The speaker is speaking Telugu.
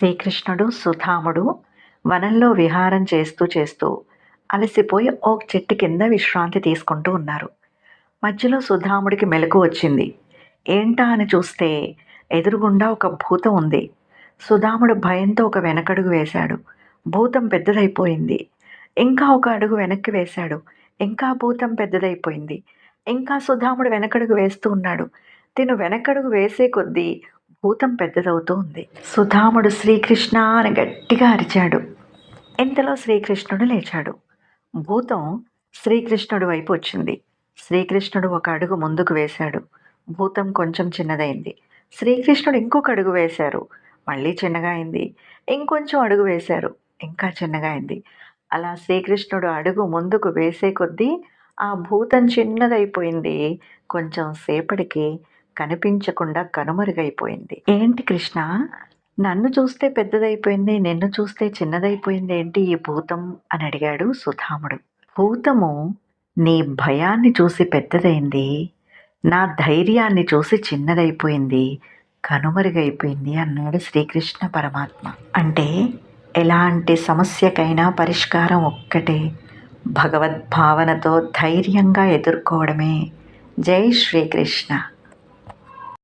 శ్రీకృష్ణుడు సుధాముడు వనంలో విహారం చేస్తూ చేస్తూ అలసిపోయి ఓ చెట్టు కింద విశ్రాంతి తీసుకుంటూ ఉన్నారు. మధ్యలో సుధాముడికి మెలకు వచ్చింది. ఏంటా అని చూస్తే ఎదురుగుండా ఒక భూతం ఉంది. సుధాముడు భయంతో ఒక వెనకడుగు వేశాడు. భూతం పెద్దదైపోయింది. ఇంకా ఒక అడుగు వెనక్కి వేశాడు. ఇంకా భూతం పెద్దదైపోయింది. ఇంకా సుధాముడు వెనకడుగు వేస్తూ ఉన్నాడు. తిను వెనకడుగు వేసే కొద్దీ భూతం పెద్దదవుతూ ఉంది. సుధాముడు శ్రీకృష్ణ అని గట్టిగా అరిచాడు. ఇంతలో శ్రీకృష్ణుడు లేచాడు. భూతం శ్రీకృష్ణుడు వైపు వచ్చింది. శ్రీకృష్ణుడు ఒక అడుగు ముందుకు వేశాడు. భూతం కొంచెం చిన్నదైంది. శ్రీకృష్ణుడు ఇంకొక అడుగు వేశారు. మళ్ళీ చిన్నగా అయింది. ఇంకొంచెం అడుగు వేశారు. ఇంకా చిన్నగా అయింది. అలా శ్రీకృష్ణుడు అడుగు ముందుకు వేసే కొద్దీ ఆ భూతం చిన్నదైపోయింది. కొంచెం సేపటికి కనిపించకుండా కనుమరుగైపోయింది. ఏంటి కృష్ణ? నన్ను చూస్తే పెద్దదైపోయింది నిన్ను చూస్తే చిన్నదైపోయింది ఏంటి ఈ భూతం? అని అడిగాడు సుధాముడు. భూతము నీ భయాన్ని చూసి పెద్దదైంది నా ధైర్యాన్ని చూసి చిన్నదైపోయింది కనుమరుగైపోయింది అన్నాడు శ్రీకృష్ణ పరమాత్మ. అంటే ఎలాంటి సమస్యకైనా పరిష్కారం ఒక్కటే భగవద్భావనతో ధైర్యంగా ఎదుర్కోవడమే. జై శ్రీకృష్ణ.